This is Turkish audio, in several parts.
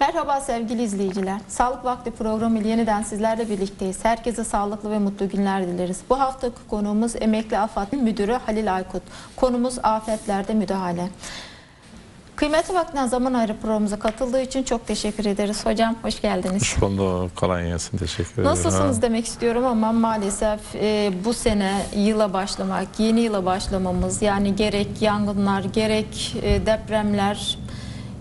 Merhaba sevgili izleyiciler. Sağlık Vakti programı ile yeniden sizlerle birlikteyiz. Herkese sağlıklı ve mutlu günler dileriz. Bu haftaki konuğumuz Emekli AFAD Müdürü Halil Aykut. Konumuz afetlerde müdahale. Kıymetli vaktinden zaman ayrı programımıza katıldığı için çok teşekkür ederiz. Hocam hoş geldiniz. Hoş bulduk. Kolay gelsin. Teşekkür ederim. Nasılsınız demek istiyorum ama maalesef e, bu sene yıla başlamak, yeni yıla başlamamız yani gerek yangınlar, gerek e, depremler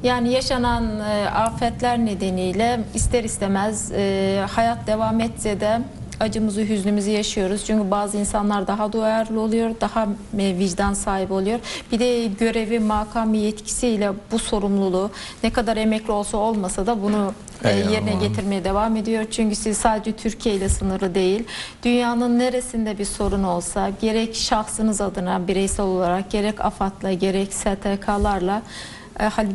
yani yaşanan e, afetler nedeniyle ister istemez e, hayat devam etse de acımızı, hüznümüzü yaşıyoruz. Çünkü bazı insanlar daha duyarlı oluyor, daha e, vicdan sahibi oluyor. Bir de görevi, makamı, yetkisiyle bu sorumluluğu ne kadar emekli olsa olmasa da bunu e, Eyvallah. yerine getirmeye devam ediyor. Çünkü siz sadece Türkiye ile sınırlı değil. Dünyanın neresinde bir sorun olsa gerek şahsınız adına bireysel olarak gerek AFAD'la gerek STK'larla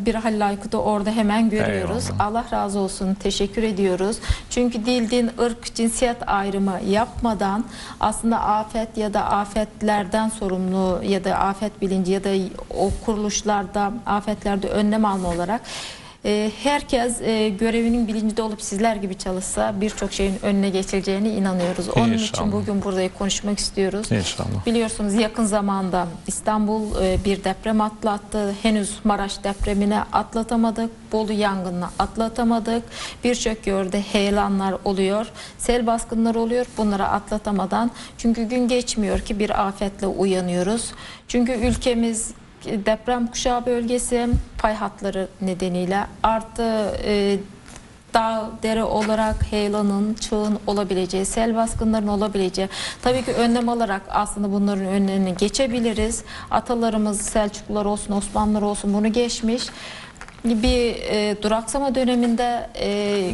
bir Halil Aykut'u orada hemen görüyoruz. Eyvallah. Allah razı olsun. Teşekkür ediyoruz. Çünkü dil, din, ırk, cinsiyet ayrımı yapmadan aslında afet ya da afetlerden sorumlu ya da afet bilinci ya da o kuruluşlarda afetlerde önlem alma olarak e, herkes e, görevinin bilincinde olup sizler gibi çalışsa birçok şeyin önüne geçileceğine inanıyoruz. Onun için İnşallah. bugün burada konuşmak istiyoruz. İnşallah. Biliyorsunuz yakın zamanda İstanbul e, bir deprem atlattı. Henüz Maraş depremini atlatamadık. Bolu yangınını atlatamadık. Birçok yerde heyelanlar oluyor. Sel baskınları oluyor. Bunları atlatamadan. Çünkü gün geçmiyor ki bir afetle uyanıyoruz. Çünkü ülkemiz deprem kuşağı bölgesi pay hatları nedeniyle artı e, dağ, dere olarak heyelanın, çığın olabileceği, sel baskınlarının olabileceği. Tabii ki önlem alarak aslında bunların önlerine geçebiliriz. Atalarımız Selçuklular olsun, Osmanlılar olsun bunu geçmiş. Bir e, duraksama döneminde e,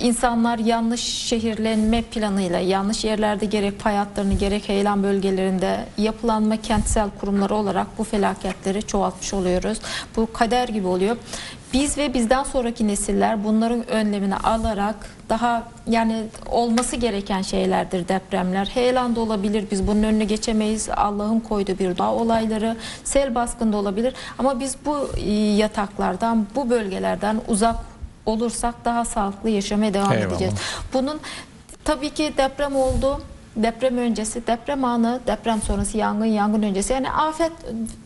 insanlar yanlış şehirlenme planıyla yanlış yerlerde gerek pay hatlarını gerek heyelan bölgelerinde yapılanma kentsel kurumları olarak bu felaketleri çoğaltmış oluyoruz. Bu kader gibi oluyor. Biz ve bizden sonraki nesiller bunların önlemini alarak daha yani olması gereken şeylerdir depremler. Heyelan olabilir. Biz bunun önüne geçemeyiz. Allah'ın koyduğu bir doğa olayları. Sel baskında olabilir. Ama biz bu e, yataklardan, bu bölgelerden uzak olursak daha sağlıklı yaşamaya devam Eyvallah. edeceğiz. Bunun tabii ki deprem oldu. Deprem öncesi, deprem anı, deprem sonrası, yangın, yangın öncesi. Yani afet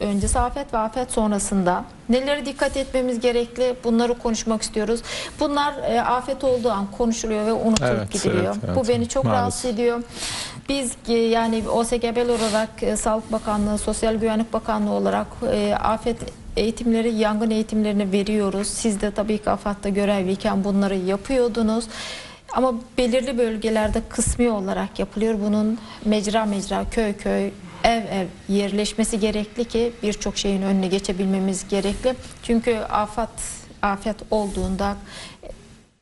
öncesi, afet ve afet sonrasında nelere dikkat etmemiz gerekli bunları konuşmak istiyoruz. Bunlar e, afet olduğu an konuşuluyor ve unutulup Evet, gidiliyor. evet, evet. Bu beni çok Maalesef. rahatsız ediyor. Biz e, yani OSGB'li olarak e, Sağlık Bakanlığı, Sosyal Güvenlik Bakanlığı olarak e, afet eğitimleri, yangın eğitimlerini veriyoruz. Siz de tabii ki AFAD'da görevliyken bunları yapıyordunuz. Ama belirli bölgelerde kısmi olarak yapılıyor. Bunun mecra mecra, köy köy, ev ev yerleşmesi gerekli ki birçok şeyin önüne geçebilmemiz gerekli. Çünkü afet afet olduğunda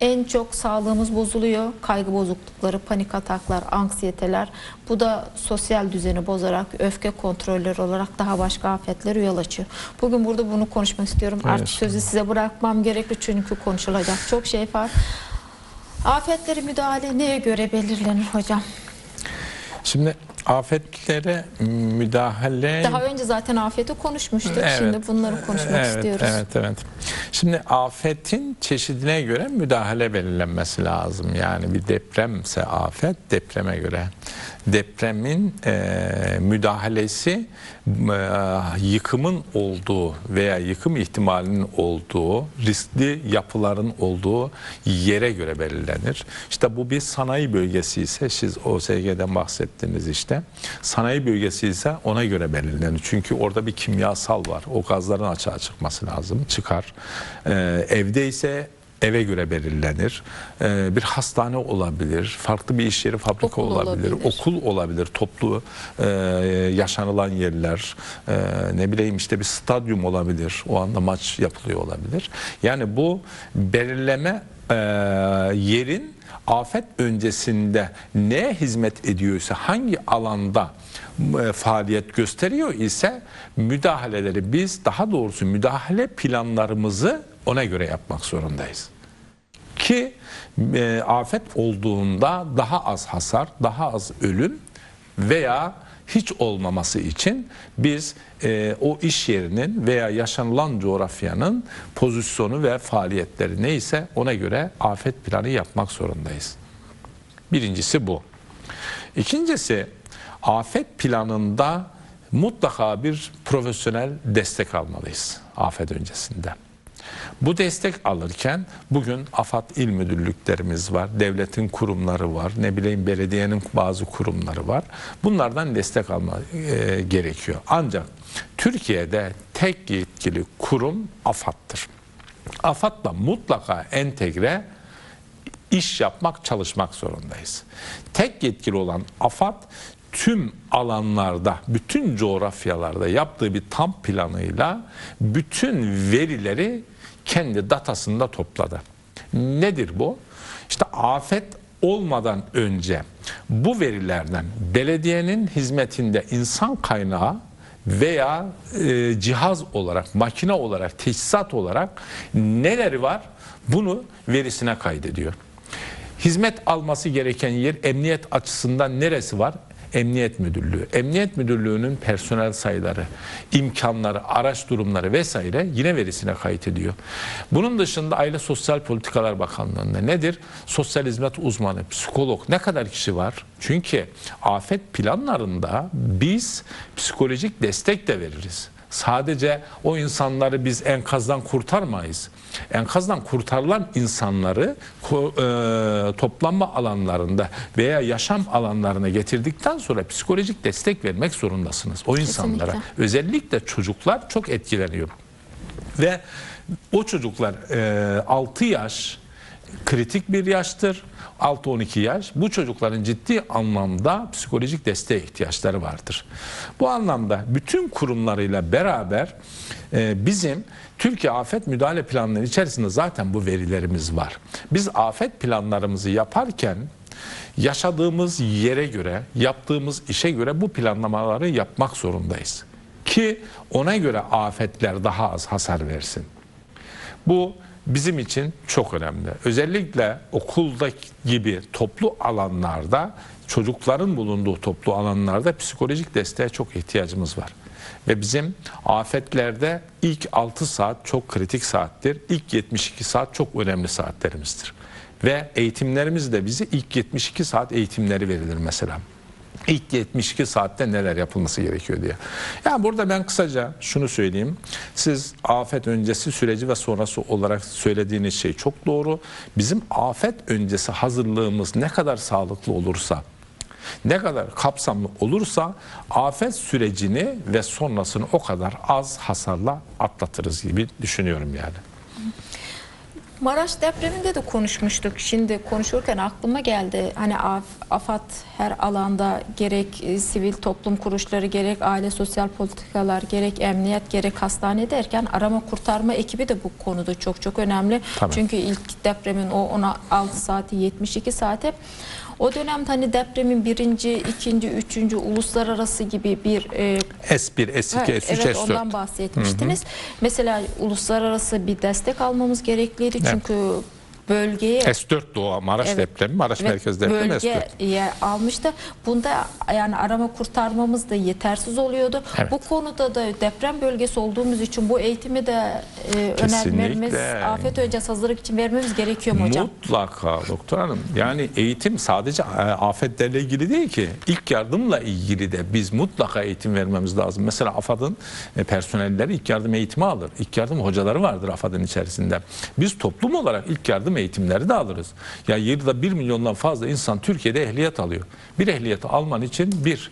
en çok sağlığımız bozuluyor. Kaygı bozuklukları, panik ataklar, anksiyeteler. Bu da sosyal düzeni bozarak, öfke kontrolleri olarak daha başka afetlere yol açıyor. Bugün burada bunu konuşmak istiyorum. Evet. Artık sözü size bırakmam gerekli çünkü konuşulacak çok şey var. Afetleri müdahale neye göre belirlenir hocam? Şimdi afetlere müdahale Daha önce zaten afeti konuşmuştuk. Evet. Şimdi bunları konuşmak evet, istiyoruz. Evet, evet. Şimdi afetin çeşidine göre müdahale belirlenmesi lazım. Yani bir depremse afet depreme göre. Depremin e, müdahalesi e, yıkımın olduğu veya yıkım ihtimalinin olduğu, riskli yapıların olduğu yere göre belirlenir. İşte bu bir sanayi bölgesi ise siz OSG'den bahsettiniz işte. Sanayi bölgesi ise ona göre belirlenir. Çünkü orada bir kimyasal var. O gazların açığa çıkması lazım. Çıkar. Ee, evde ise eve göre belirlenir. Ee, bir hastane olabilir, farklı bir iş yeri, fabrika Okul olabilir, olabilir. okul olabilir, toplu e, yaşanılan yerler, e, ne bileyim işte bir stadyum olabilir, o anda maç yapılıyor olabilir. Yani bu belirleme e, yerin afet öncesinde neye hizmet ediyorsa, hangi alanda e, faaliyet gösteriyor ise müdahaleleri biz daha doğrusu müdahale planlarımızı ona göre yapmak zorundayız ki e, afet olduğunda daha az hasar, daha az ölüm veya hiç olmaması için biz e, o iş yerinin veya yaşanılan coğrafyanın pozisyonu ve faaliyetleri neyse ona göre afet planı yapmak zorundayız. Birincisi bu. İkincisi afet planında mutlaka bir profesyonel destek almalıyız afet öncesinde. Bu destek alırken bugün AFAD il müdürlüklerimiz var, devletin kurumları var, ne bileyim belediyenin bazı kurumları var. Bunlardan destek alma e, gerekiyor. Ancak Türkiye'de tek yetkili kurum AFAD'dır. AFAD'la mutlaka entegre iş yapmak, çalışmak zorundayız. Tek yetkili olan AFAD tüm alanlarda, bütün coğrafyalarda yaptığı bir tam planıyla bütün verileri kendi datasında topladı. Nedir bu? İşte afet olmadan önce bu verilerden belediyenin hizmetinde insan kaynağı veya e, cihaz olarak, makine olarak, teçhizat olarak neleri var bunu verisine kaydediyor. Hizmet alması gereken yer emniyet açısından neresi var? Emniyet Müdürlüğü. Emniyet Müdürlüğü'nün personel sayıları, imkanları, araç durumları vesaire yine verisine kayıt ediyor. Bunun dışında Aile Sosyal Politikalar Bakanlığı'nda nedir? Sosyal hizmet uzmanı, psikolog ne kadar kişi var? Çünkü afet planlarında biz psikolojik destek de veririz. Sadece o insanları biz enkazdan kurtarmayız. Enkazdan kurtarılan insanları e, toplanma alanlarında veya yaşam alanlarına getirdikten sonra psikolojik destek vermek zorundasınız o insanlara. Kesinlikle. Özellikle çocuklar çok etkileniyor. Ve o çocuklar e, 6 yaş kritik bir yaştır. 6-12 yaş. Bu çocukların ciddi anlamda psikolojik desteğe ihtiyaçları vardır. Bu anlamda bütün kurumlarıyla beraber bizim Türkiye Afet Müdahale Planları içerisinde zaten bu verilerimiz var. Biz afet planlarımızı yaparken yaşadığımız yere göre, yaptığımız işe göre bu planlamaları yapmak zorundayız. Ki ona göre afetler daha az hasar versin. Bu bizim için çok önemli. Özellikle okulda gibi toplu alanlarda çocukların bulunduğu toplu alanlarda psikolojik desteğe çok ihtiyacımız var. Ve bizim afetlerde ilk 6 saat çok kritik saattir. İlk 72 saat çok önemli saatlerimizdir. Ve eğitimlerimiz de bize ilk 72 saat eğitimleri verilir mesela. İlk 72 saatte neler yapılması gerekiyor diye. Yani burada ben kısaca şunu söyleyeyim. Siz afet öncesi süreci ve sonrası olarak söylediğiniz şey çok doğru. Bizim afet öncesi hazırlığımız ne kadar sağlıklı olursa, ne kadar kapsamlı olursa afet sürecini ve sonrasını o kadar az hasarla atlatırız gibi düşünüyorum yani. Maraş depreminde de konuşmuştuk. Şimdi konuşurken aklıma geldi. Hani Af- AFAD her alanda gerek e, sivil toplum kuruluşları gerek aile sosyal politikalar gerek emniyet gerek hastane derken arama kurtarma ekibi de bu konuda çok çok önemli. Tabii. Çünkü ilk depremin o 16 saati 72 saate o dönemde hani depremin birinci, ikinci, üçüncü uluslararası gibi bir e, S1, S2, Evet, S3, evet S4. ondan bahsetmiştiniz. Mesela uluslararası bir destek almamız gerekliydi Evet. Çünkü bölgeye S4 Doğu Maraş Evet. depremi, Maraş Evet, merkez depremi S4. bölgeye almıştı. Bunda yani arama kurtarmamız da yetersiz oluyordu. Evet. Bu konuda da deprem bölgesi olduğumuz için bu eğitimi de e, önermemiz, afet öncesi hazırlık için vermemiz gerekiyor mu hocam? Mutlaka doktor hanım. Yani eğitim sadece e, afetlerle ilgili değil ki. İlk yardımla ilgili de biz mutlaka eğitim vermemiz lazım. Mesela AFAD'ın e, personelleri ilk yardım eğitimi alır. İlk yardım hocaları vardır AFAD'ın içerisinde. Biz toplum olarak ilk yardım eğitimleri de alırız. Ya yılda 1 milyondan fazla insan Türkiye'de ehliyet alıyor. Bir ehliyeti alman için bir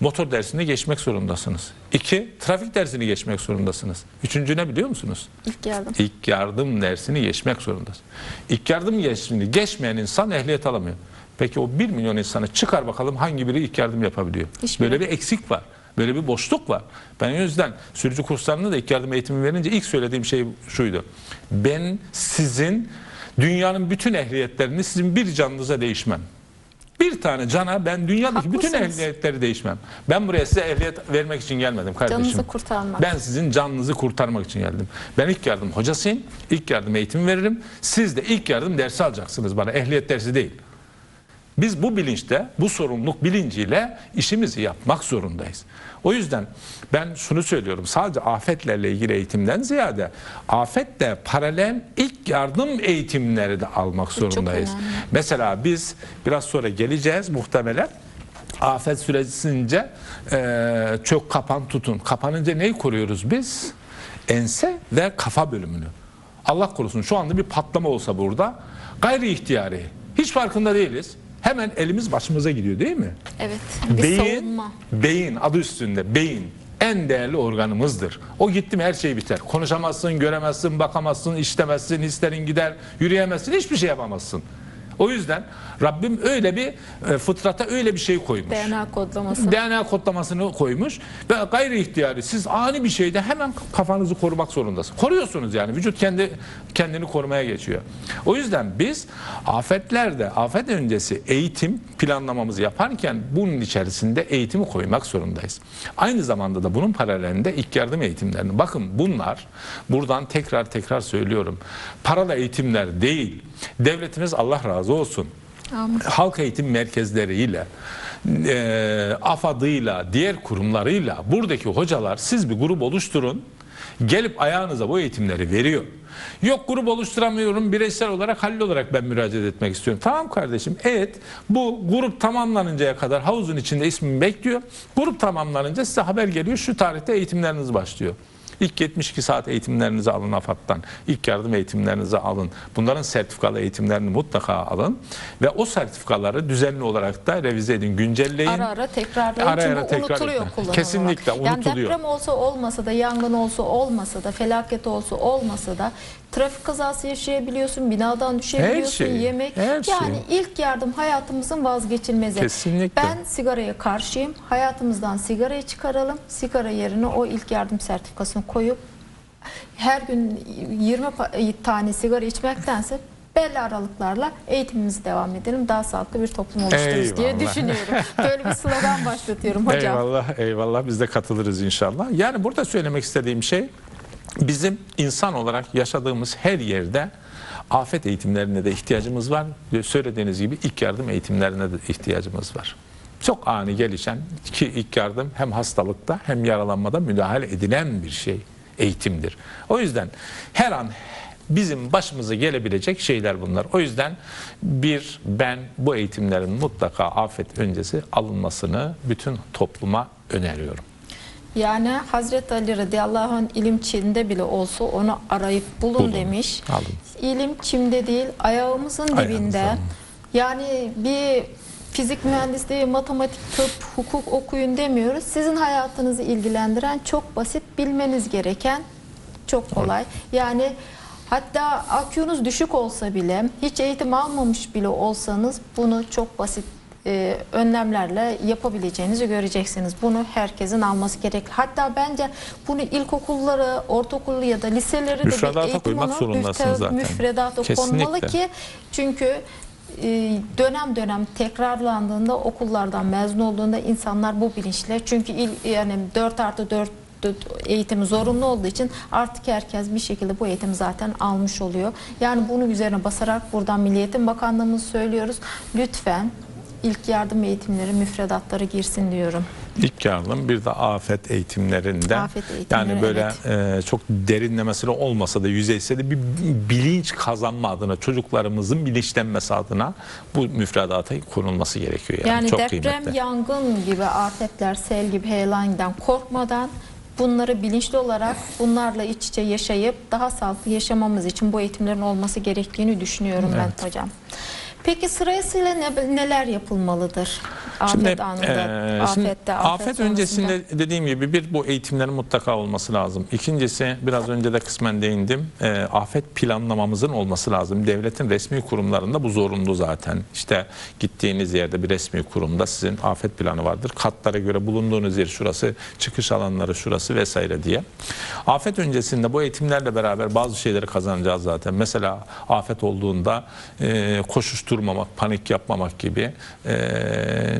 motor dersini geçmek zorundasınız. İki, trafik dersini geçmek zorundasınız. Üçüncü ne biliyor musunuz? İlk yardım. İlk yardım dersini geçmek zorundasın. İlk yardım dersini geçmeyen insan ehliyet alamıyor. Peki o 1 milyon insanı çıkar bakalım hangi biri ilk yardım yapabiliyor? Hiçbiri. Böyle bir eksik var. Böyle bir boşluk var. Ben o yüzden sürücü kurslarında da ilk yardım eğitimi verince ilk söylediğim şey şuydu. Ben sizin dünyanın bütün ehliyetlerini sizin bir canınıza değişmem. Bir tane cana ben dünyadaki bütün Haklısınız. ehliyetleri değişmem. Ben buraya size ehliyet vermek için gelmedim kardeşim. Canınızı kurtarmak. Ben sizin canınızı kurtarmak için geldim. Ben ilk yardım hocasıyım. İlk yardım eğitimi veririm. Siz de ilk yardım dersi alacaksınız bana. Ehliyet dersi değil. Biz bu bilinçte, bu sorumluluk bilinciyle işimizi yapmak zorundayız. O yüzden ben şunu söylüyorum. Sadece afetlerle ilgili eğitimden ziyade afetle paralel ilk yardım eğitimleri de almak zorundayız. Mesela biz biraz sonra geleceğiz muhtemelen. Afet süresince çok kapan tutun. Kapanınca neyi koruyoruz biz? Ense ve kafa bölümünü. Allah korusun şu anda bir patlama olsa burada gayri ihtiyari. Hiç farkında değiliz. Hemen elimiz başımıza gidiyor değil mi? Evet. Bir beyin, savunma. beyin adı üstünde beyin en değerli organımızdır. O gitti mi her şey biter. Konuşamazsın, göremezsin, bakamazsın, işlemezsin, hislerin gider, yürüyemezsin, hiçbir şey yapamazsın. O yüzden Rabbim öyle bir e, fıtrata öyle bir şey koymuş. DNA kodlaması. DNA kodlamasını koymuş ve gayri ihtiyari siz ani bir şeyde hemen kafanızı korumak zorundasınız. Koruyorsunuz yani vücut kendi kendini korumaya geçiyor. O yüzden biz afetlerde afet öncesi eğitim planlamamızı yaparken bunun içerisinde eğitimi koymak zorundayız. Aynı zamanda da bunun paralelinde ilk yardım eğitimlerini bakın bunlar buradan tekrar tekrar söylüyorum. Paralı eğitimler değil. Devletimiz Allah razı olsun Amin. halk eğitim merkezleriyle, e, AFAD'ıyla, diğer kurumlarıyla buradaki hocalar siz bir grup oluşturun. Gelip ayağınıza bu eğitimleri veriyor. Yok grup oluşturamıyorum bireysel olarak halil olarak ben müracaat etmek istiyorum. Tamam kardeşim evet bu grup tamamlanıncaya kadar havuzun içinde ismimi bekliyor. Grup tamamlanınca size haber geliyor şu tarihte eğitimleriniz başlıyor. İlk 72 saat eğitimlerinizi alın AFAD'dan. İlk yardım eğitimlerinizi alın. Bunların sertifikalı eğitimlerini mutlaka alın. Ve o sertifikaları düzenli olarak da revize edin, güncelleyin. Ara ara tekrarlayın Ara ara tekrar unutuluyor kullanım Kesinlikle olarak. Yani unutuluyor. deprem olsa olmasa da, yangın olsa olmasa da, felaket olsa olmasa da trafik kazası yaşayabiliyorsun, binadan düşebiliyorsun, şey, yemek. her şey. yani ilk yardım hayatımızın vazgeçilmezi. Kesinlikle. Ben sigaraya karşıyım. Hayatımızdan sigarayı çıkaralım. Sigara yerine o ilk yardım sertifikasını koyup her gün 20 pa- tane sigara içmektense belli aralıklarla eğitimimizi devam edelim. Daha sağlıklı bir toplum oluştururuz diye Eyvallah. düşünüyorum. Böyle bir slogan başlatıyorum hocam. Eyvallah, eyvallah. Biz de katılırız inşallah. Yani burada söylemek istediğim şey bizim insan olarak yaşadığımız her yerde afet eğitimlerine de ihtiyacımız var. Söylediğiniz gibi ilk yardım eğitimlerine de ihtiyacımız var. Çok ani gelişen ki ilk yardım hem hastalıkta hem yaralanmada müdahale edilen bir şey eğitimdir. O yüzden her an bizim başımıza gelebilecek şeyler bunlar. O yüzden bir ben bu eğitimlerin mutlaka afet öncesi alınmasını bütün topluma öneriyorum. Yani Hazreti Ali radıyallahu anh ilim Çin'de bile olsa onu arayıp bulun, Bulun, demiş. alın. İlim Çin'de değil ayağımızın dibinde. Yani bir fizik mühendisliği, matematik, tıp, hukuk okuyun demiyoruz. Sizin hayatınızı ilgilendiren çok basit bilmeniz gereken çok kolay. Yani hatta IQ'nuz düşük olsa bile hiç eğitim almamış bile olsanız bunu çok basit e, önlemlerle yapabileceğinizi göreceksiniz. Bunu herkesin alması gerekli. Hatta bence bunu ilkokulları, ortaokulu ya da liseleri de bir Müfredata eğitim onu zorundasınız müfte- zaten. Müfredata konmalı ki çünkü e, dönem dönem tekrarlandığında okullardan mezun olduğunda insanlar bu bilinçle çünkü il, yani 4 artı 4 eğitimi zorunlu olduğu için artık herkes bir şekilde bu eğitimi zaten almış oluyor. Yani bunun üzerine basarak buradan Milli Eğitim Bakanlığımız söylüyoruz. Lütfen ilk yardım eğitimleri müfredatları girsin diyorum. İlk yardım bir de afet eğitimlerinde Afet eğitimleri, yani böyle e, çok derinlemesine olmasa da yüzeysel de bir bilinç kazanma adına çocuklarımızın bilinçlenmesi adına bu müfredata konulması gerekiyor yani, Yani çok deprem, kıymetli. yangın gibi afetler, sel gibi heyelandan korkmadan bunları bilinçli olarak bunlarla iç içe yaşayıp daha sağlıklı yaşamamız için bu eğitimlerin olması gerektiğini düşünüyorum Evet. ben hocam. Peki sırasıyla ne, neler yapılmalıdır? Afet Şimdi, anında, e, şimdi afette, afet, afet, öncesinde dediğim gibi bir bu eğitimlerin mutlaka olması lazım. İkincisi biraz önce de kısmen değindim. e, afet planlamamızın olması lazım. Devletin resmi kurumlarında bu zorunlu zaten. İşte gittiğiniz yerde bir resmi kurumda sizin afet planı vardır. Katlara göre bulunduğunuz yer şurası, çıkış alanları şurası vesaire diye. Afet öncesinde bu eğitimlerle beraber bazı şeyleri kazanacağız zaten. Mesela afet olduğunda e, koşuştur durmamak, panik yapmamak gibi, e,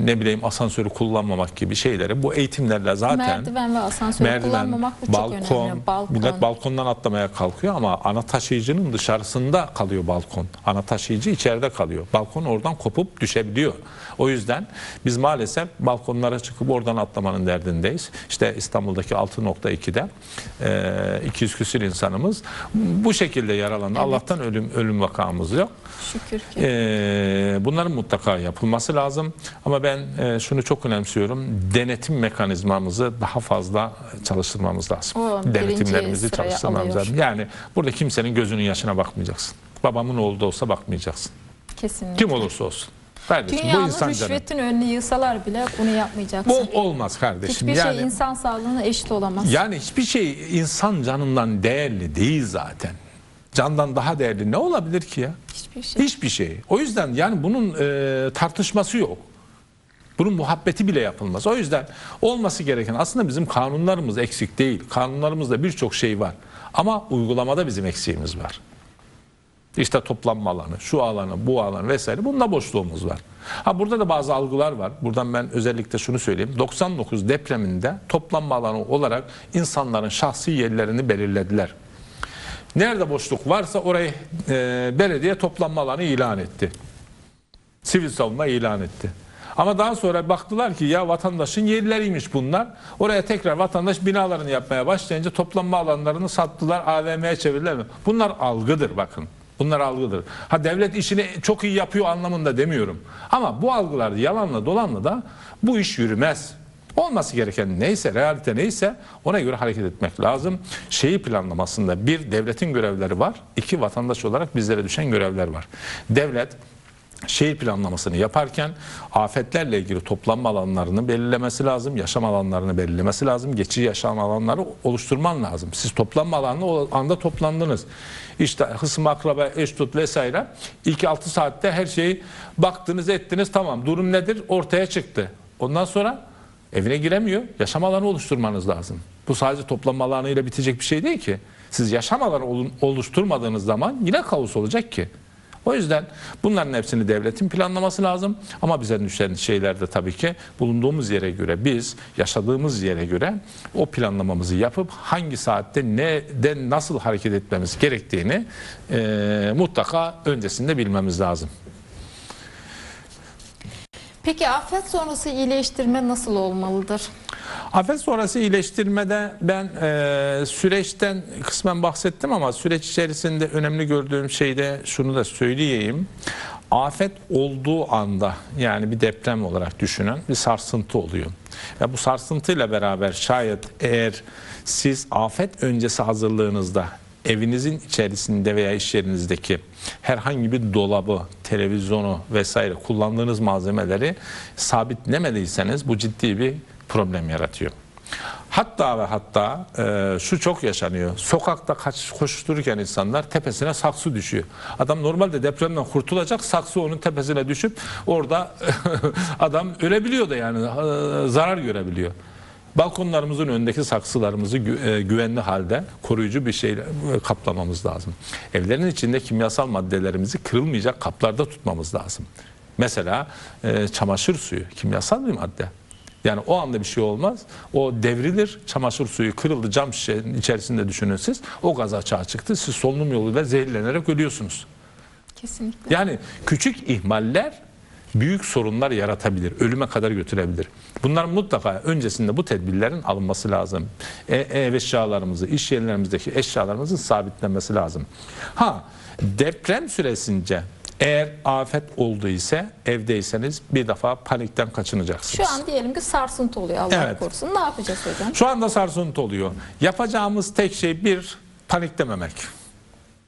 ne bileyim asansörü kullanmamak gibi şeyleri bu eğitimlerle zaten Merdiven ve asansör kullanmamak bu çok önemli. Balkon. millet balkondan atlamaya kalkıyor ama ana taşıyıcının dışarısında kalıyor balkon. Ana taşıyıcı içeride kalıyor. Balkon oradan kopup düşebiliyor. O yüzden biz maalesef balkonlara çıkıp oradan atlamanın derdindeyiz. İşte İstanbul'daki 6.2'de e, 200 küsür insanımız bu şekilde yaralandı. Allah'tan ölüm ölüm vakamız yok. Şükür ki. Ee, bunların mutlaka yapılması lazım. Ama ben e, şunu çok önemsiyorum. Denetim mekanizmamızı daha fazla çalıştırmamız lazım. O Denetimlerimizi çalıştırmamız alıyor. lazım. Yani burada kimsenin gözünün yaşına bakmayacaksın. Babamın oğlu da olsa bakmayacaksın. Kesinlikle. Kim olursa olsun. Kardeşim bu Dünyanın insan canı. rüşvetin önünü yığsalar bile bunu yapmayacaksın. Bu olmaz kardeşim. Hiçbir yani, şey insan sağlığına eşit olamaz. yani hiçbir şey insan canından değerli değil zaten. Candan daha değerli ne olabilir ki ya? Hiçbir şey. Hiçbir şey. O yüzden yani bunun e, tartışması yok. Bunun muhabbeti bile yapılmaz. O yüzden olması gereken aslında bizim kanunlarımız eksik değil. Kanunlarımızda birçok şey var. Ama uygulamada bizim eksiğimiz var. İşte toplanma alanı, şu alanı, bu alanı vesaire bunda boşluğumuz var. Ha burada da bazı algılar var. Buradan ben özellikle şunu söyleyeyim. 99 depreminde toplanma alanı olarak insanların şahsi yerlerini belirlediler. Nerede boşluk varsa orayı e, belediye toplanma alanı ilan etti. Sivil savunma ilan etti. Ama daha sonra baktılar ki ya vatandaşın yerleriymiş bunlar. Oraya tekrar vatandaş binalarını yapmaya başlayınca toplanma alanlarını sattılar, AVM'ye çevirdiler. Bunlar algıdır bakın. Bunlar algıdır. Ha devlet işini çok iyi yapıyor anlamında demiyorum. Ama bu algılar yalanla dolanla da bu iş yürümez. Olması gereken neyse, realite neyse ona göre hareket etmek lazım. Şeyi planlamasında bir devletin görevleri var, iki vatandaş olarak bizlere düşen görevler var. Devlet şehir planlamasını yaparken afetlerle ilgili toplanma alanlarını belirlemesi lazım, yaşam alanlarını belirlemesi lazım, geçici yaşam alanları oluşturman lazım. Siz toplanma alanına o anda toplandınız. İşte hısım, akraba, eş tut vesaire. İlk 6 saatte her şeyi baktınız ettiniz tamam durum nedir ortaya çıktı. Ondan sonra evine giremiyor. Yaşam alanı oluşturmanız lazım. Bu sadece toplanma alanıyla bitecek bir şey değil ki. Siz yaşam alanı oluşturmadığınız zaman yine kaos olacak ki. O yüzden bunların hepsini devletin planlaması lazım. Ama bize düşen şeyler de tabii ki bulunduğumuz yere göre biz yaşadığımız yere göre o planlamamızı yapıp hangi saatte neden nasıl hareket etmemiz gerektiğini eee, mutlaka öncesinde bilmemiz lazım. Peki afet sonrası iyileştirme nasıl olmalıdır? Afet sonrası iyileştirmede ben e, süreçten kısmen bahsettim ama süreç içerisinde önemli gördüğüm şey de şunu da söyleyeyim. Afet olduğu anda yani bir deprem olarak düşünün bir sarsıntı oluyor. Ve bu sarsıntıyla beraber şayet eğer siz afet öncesi hazırlığınızda evinizin içerisinde veya iş yerinizdeki herhangi bir dolabı, televizyonu vesaire kullandığınız malzemeleri sabitlemediyseniz bu ciddi bir problem yaratıyor. Hatta ve hatta e, şu çok yaşanıyor. Sokakta kaç, koştururken insanlar tepesine saksı düşüyor. Adam normalde depremden kurtulacak saksı onun tepesine düşüp orada adam ölebiliyor da yani e, zarar görebiliyor. Balkonlarımızın önündeki saksılarımızı e, güvenli halde koruyucu bir şeyle e, kaplamamız lazım. Evlerin içinde kimyasal maddelerimizi kırılmayacak kaplarda tutmamız lazım. Mesela e, çamaşır suyu kimyasal bir madde. Yani o anda bir şey olmaz. O devrilir. Çamaşır suyu kırıldı cam şişenin içerisinde düşünün siz. O gaz açığa çıktı. Siz solunum yoluyla zehirlenerek ölüyorsunuz. Kesinlikle. Yani küçük ihmaller büyük sorunlar yaratabilir, ölüme kadar götürebilir. Bunlar mutlaka öncesinde bu tedbirlerin alınması lazım. E, ev eşyalarımızı, iş yerlerimizdeki eşyalarımızın sabitlenmesi lazım. Ha, deprem süresince eğer afet oldu ise evdeyseniz bir defa panikten kaçınacaksınız. Şu an diyelim ki sarsıntı oluyor Allah Evet. korusun. Ne yapacağız hocam? Şu anda sarsıntı oluyor. Yapacağımız tek şey bir paniklememek.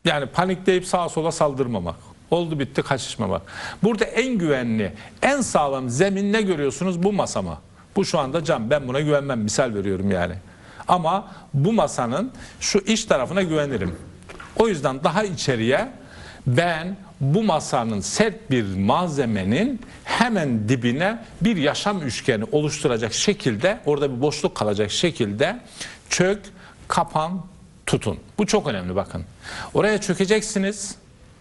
Yani panikleyip sağa sola saldırmamak. Oldu bitti kaçışmamak. Burada en güvenli, en sağlam zemin ne görüyorsunuz? Bu masa mı? Bu şu anda cam. Ben buna güvenmem. Misal veriyorum yani. Ama bu masanın şu iç tarafına güvenirim. O yüzden daha içeriye ben bu masanın sert bir malzemenin hemen dibine bir yaşam üçgeni oluşturacak şekilde orada bir boşluk kalacak şekilde çök, kapan, tutun. Bu çok önemli bakın. Oraya çökeceksiniz.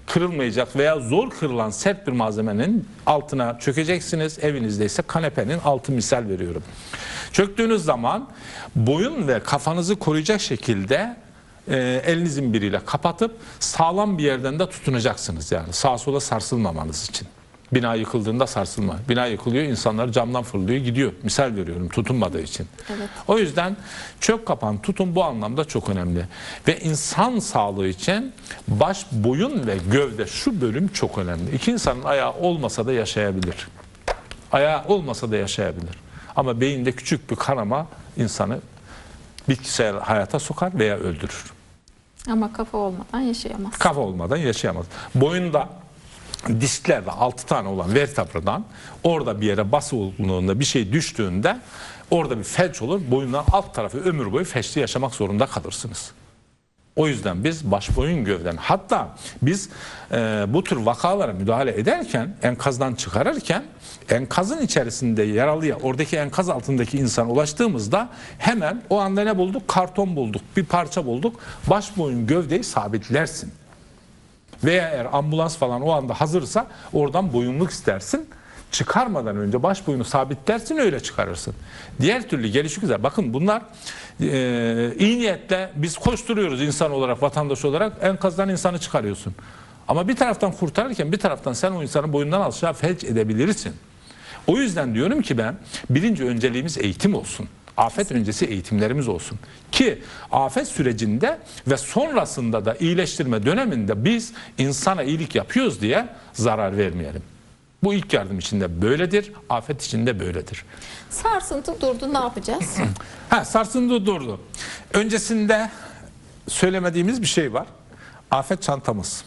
Kırılmayacak veya zor kırılan sert bir malzemenin altına çökeceksiniz. Evinizde ise kanepenin altı misal veriyorum. Çöktüğünüz zaman boyun ve kafanızı koruyacak şekilde e, elinizin biriyle kapatıp sağlam bir yerden de tutunacaksınız yani sağa sola sarsılmamanız için. Bina yıkıldığında sarsılma. Bina yıkılıyor, insanlar camdan fırlıyor, gidiyor. Misal veriyorum tutunmadığı için. Evet. O yüzden çök kapan tutun bu anlamda çok önemli. Ve insan sağlığı için baş, boyun ve gövde şu bölüm çok önemli. İki insanın ayağı olmasa da yaşayabilir. Ayağı olmasa da yaşayabilir. Ama beyinde küçük bir kanama insanı bitkisel hayata sokar veya öldürür. Ama kafa olmadan yaşayamaz. Kafa olmadan yaşayamaz. Boyunda disklerde 6 tane olan vertebradan orada bir yere basıldığında bir şey düştüğünde orada bir felç olur. Boyundan alt tarafı ömür boyu felçli yaşamak zorunda kalırsınız. O yüzden biz baş boyun gövden hatta biz e, bu tür vakalara müdahale ederken enkazdan çıkarırken enkazın içerisinde yaralıya oradaki enkaz altındaki insana ulaştığımızda hemen o anda ne bulduk? Karton bulduk, bir parça bulduk. Baş boyun gövdeyi sabitlersin. Veya eğer ambulans falan o anda hazırsa oradan boyunluk istersin. Çıkarmadan önce baş boyunu sabitlersin öyle çıkarırsın. Diğer türlü gelişi güzel. Bakın bunlar e, iyi niyetle biz koşturuyoruz insan olarak, vatandaş olarak enkazdan insanı çıkarıyorsun. Ama bir taraftan kurtarırken bir taraftan sen o insanı boyundan aşağı felç edebilirsin. O yüzden diyorum ki ben birinci önceliğimiz eğitim olsun. Afet öncesi eğitimlerimiz olsun. Ki afet sürecinde ve sonrasında da iyileştirme döneminde biz insana iyilik yapıyoruz diye zarar vermeyelim. Bu ilk yardım içinde böyledir, afet içinde böyledir. Sarsıntı durdu ne yapacağız? Ha sarsıntı durdu. Öncesinde söylemediğimiz bir şey var. Afet çantamız.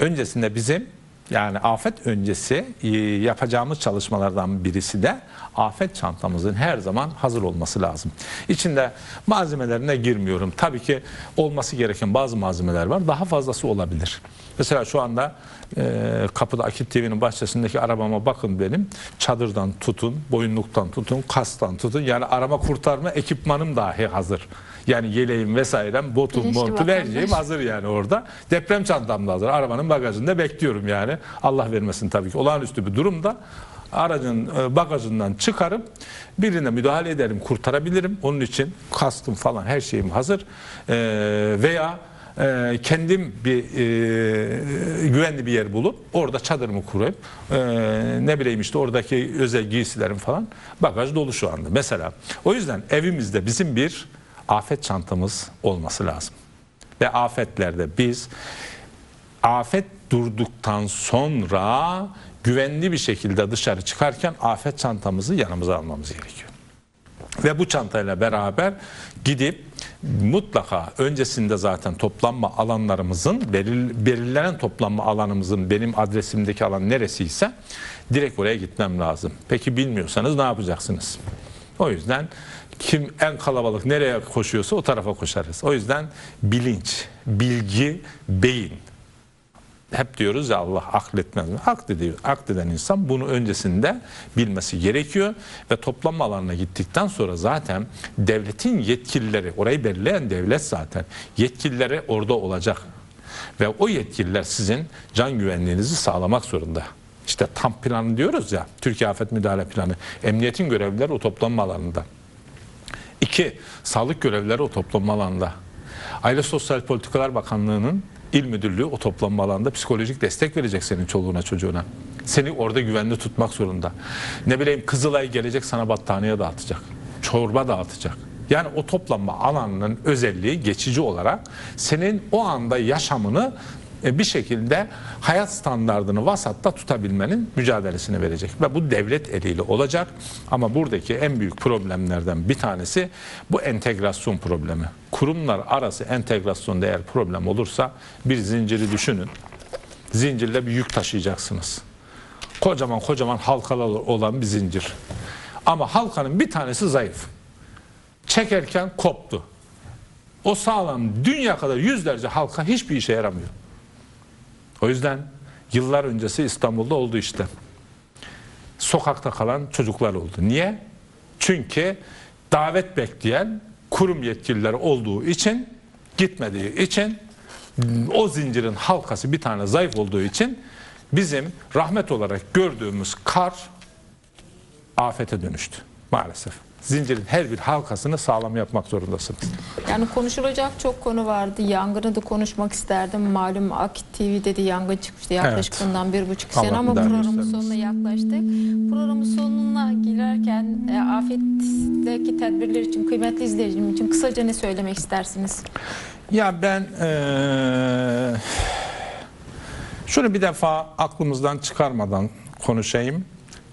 Öncesinde bizim yani afet öncesi e, yapacağımız çalışmalardan birisi de afet çantamızın her zaman hazır olması lazım. İçinde malzemelerine girmiyorum. Tabii ki olması gereken bazı malzemeler var. Daha fazlası olabilir. Mesela şu anda e, kapıda Akit TV'nin bahçesindeki arabama bakın benim. Çadırdan tutun, boyunluktan tutun, kastan tutun. Yani arama kurtarma ekipmanım dahi hazır. Yani yeleğim vesairem, botum, Bilinçli montum her vatandaş. şeyim hazır yani orada. Deprem çantam da hazır. Arabanın bagajında bekliyorum yani. Allah vermesin tabii ki. Olağanüstü bir durumda aracın e, bagajından çıkarıp birine müdahale ederim, kurtarabilirim. Onun için kaskım falan her şeyim hazır. E, veya e, kendim bir e, güvenli bir yer bulup orada çadırımı kurup e, ne bileyim işte oradaki özel giysilerim falan bagaj dolu şu anda mesela. O yüzden evimizde bizim bir afet çantamız olması lazım. Ve afetlerde biz afet durduktan sonra güvenli bir şekilde dışarı çıkarken afet çantamızı yanımıza almamız gerekiyor. Ve bu çantayla beraber gidip mutlaka öncesinde zaten toplanma alanlarımızın belirl- belirlenen toplanma alanımızın benim adresimdeki alan neresiyse direkt oraya gitmem lazım. Peki bilmiyorsanız ne yapacaksınız? O yüzden kim en kalabalık nereye koşuyorsa o tarafa koşarız. O yüzden bilinç, bilgi, beyin hep diyoruz ya Allah akletmez mi? Aklediyor. Akleden insan bunu öncesinde bilmesi gerekiyor ve toplanma alanına gittikten sonra zaten devletin yetkilileri, orayı belirleyen devlet zaten yetkilileri orada olacak. Ve o yetkililer sizin can güvenliğinizi sağlamak zorunda. İşte tam planı diyoruz ya, Türkiye Afet Müdahale Planı. Emniyetin görevlileri o toplanma alanında. İki, sağlık görevlileri o toplanma alanında. Aile Sosyal Politikalar Bakanlığı'nın il müdürlüğü o toplanma alanında psikolojik destek verecek senin çoluğuna çocuğuna. Seni orada güvenli tutmak zorunda. Ne bileyim Kızılay gelecek sana battaniye dağıtacak. Çorba dağıtacak. Yani o toplanma alanının özelliği geçici olarak senin o anda yaşamını bir şekilde hayat standartını vasatta tutabilmenin mücadelesini verecek. Ve bu devlet eliyle olacak. Ama buradaki en büyük problemlerden bir tanesi bu entegrasyon problemi. Kurumlar arası entegrasyonda eğer problem olursa bir zinciri düşünün. Zincirle bir yük taşıyacaksınız. Kocaman kocaman halkalar olan bir zincir. Ama halkanın bir tanesi zayıf. Çekerken koptu. O sağlam dünya kadar yüzlerce halka hiçbir işe yaramıyor. O yüzden yıllar öncesi İstanbul'da oldu işte. Sokakta kalan çocuklar oldu. Niye? Çünkü davet bekleyen kurum yetkilileri olduğu için gitmediği için O zincirin halkası bir tane zayıf olduğu için bizim rahmet olarak gördüğümüz kar afete dönüştü maalesef. Zincirin her bir halkasını sağlam yapmak zorundasınız. Yani konuşulacak çok konu vardı. Yangını da konuşmak isterdim. Malum Akit TV'de de yangın çıkmıştı yaklaşık Evet. bundan bir buçuk sene ama programın sonuna yaklaştık. Programın sonuna girerken e, afetteki tedbirler için kıymetli izleyicim için kısaca ne söylemek istersiniz? Ya ben eee şunu bir defa aklımızdan çıkarmadan konuşayım.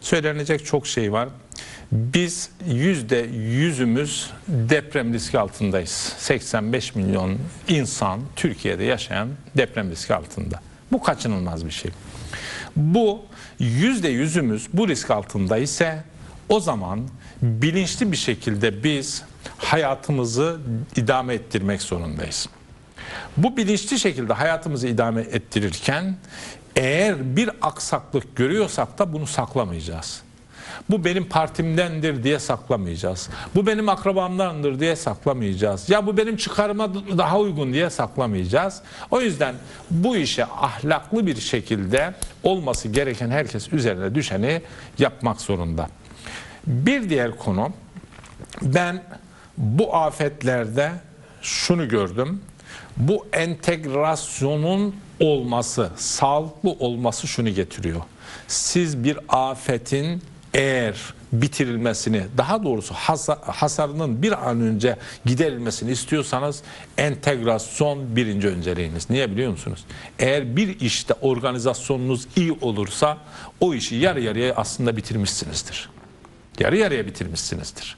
Söylenecek çok şey var. Biz yüzde yüzümüz deprem riski altındayız. 85 milyon insan Türkiye'de yaşayan deprem riski altında. Bu kaçınılmaz bir şey. Bu yüzde yüzümüz bu risk altında ise o zaman bilinçli bir şekilde biz hayatımızı idame ettirmek zorundayız. Bu bilinçli şekilde hayatımızı idame ettirirken eğer bir aksaklık görüyorsak da bunu saklamayacağız. Bu benim partimdendir diye saklamayacağız. Bu benim akrabamdandır diye saklamayacağız. Ya bu benim çıkarıma daha uygun diye saklamayacağız. O yüzden bu işe ahlaklı bir şekilde olması gereken herkes üzerine düşeni yapmak zorunda. Bir diğer konu ben bu afetlerde şunu gördüm. Bu entegrasyonun olması, sağlıklı olması şunu getiriyor. Siz bir afetin eğer bitirilmesini, daha doğrusu hasa- hasarının bir an önce giderilmesini istiyorsanız entegrasyon birinci önceliğiniz. Niye biliyor musunuz? Eğer bir işte organizasyonunuz iyi olursa o işi yarı yarıya aslında bitirmişsinizdir. Yarı yarıya bitirmişsinizdir.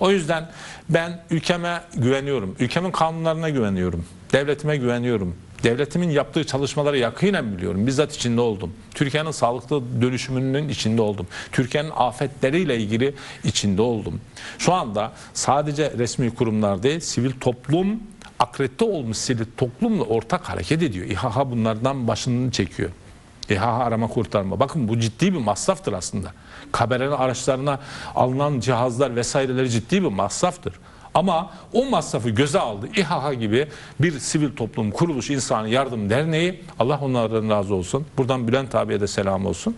O yüzden ben ülkeme güveniyorum. Ülkemin kanunlarına güveniyorum. Devletime güveniyorum. Devletimin yaptığı çalışmaları yakinen biliyorum. Bizzat içinde oldum. Türkiye'nin sağlıklı dönüşümünün içinde oldum. Türkiye'nin afetleriyle ilgili içinde oldum. Şu anda sadece resmi kurumlar değil, sivil toplum akredite olmuş sivil toplumla ortak hareket ediyor. İHA bunlardan başını çekiyor. İHA arama kurtarma. Bakın bu ciddi bir masraftır aslında. Kaberenin araçlarına alınan cihazlar vesaireleri ciddi bir masraftır. Ama o masrafı göze aldı. İHA gibi bir sivil toplum kuruluş insanı yardım derneği Allah onlardan razı olsun. Buradan Bülent abiye de selam olsun.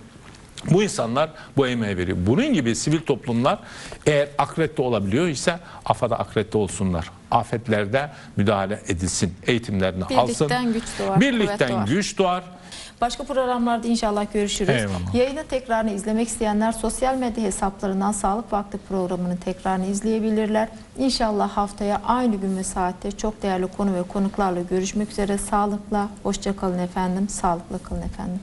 Bu insanlar bu emeği veriyor. Bunun gibi sivil toplumlar eğer akredite olabiliyor ise AFAD'a akredite olsunlar. Afetlerde müdahale edilsin. Eğitimlerini alsın. Birlikten güç doğar, Birlikten doğar. güç doğar. Başka programlarda inşallah görüşürüz. Eyvallah. Yayını tekrarını izlemek isteyenler sosyal medya hesaplarından Sağlık Vakti programının tekrarını izleyebilirler. İnşallah haftaya aynı gün ve saatte çok değerli konu ve konuklarla görüşmek üzere. Sağlıkla, hoşça kalın efendim, sağlıkla kalın efendim.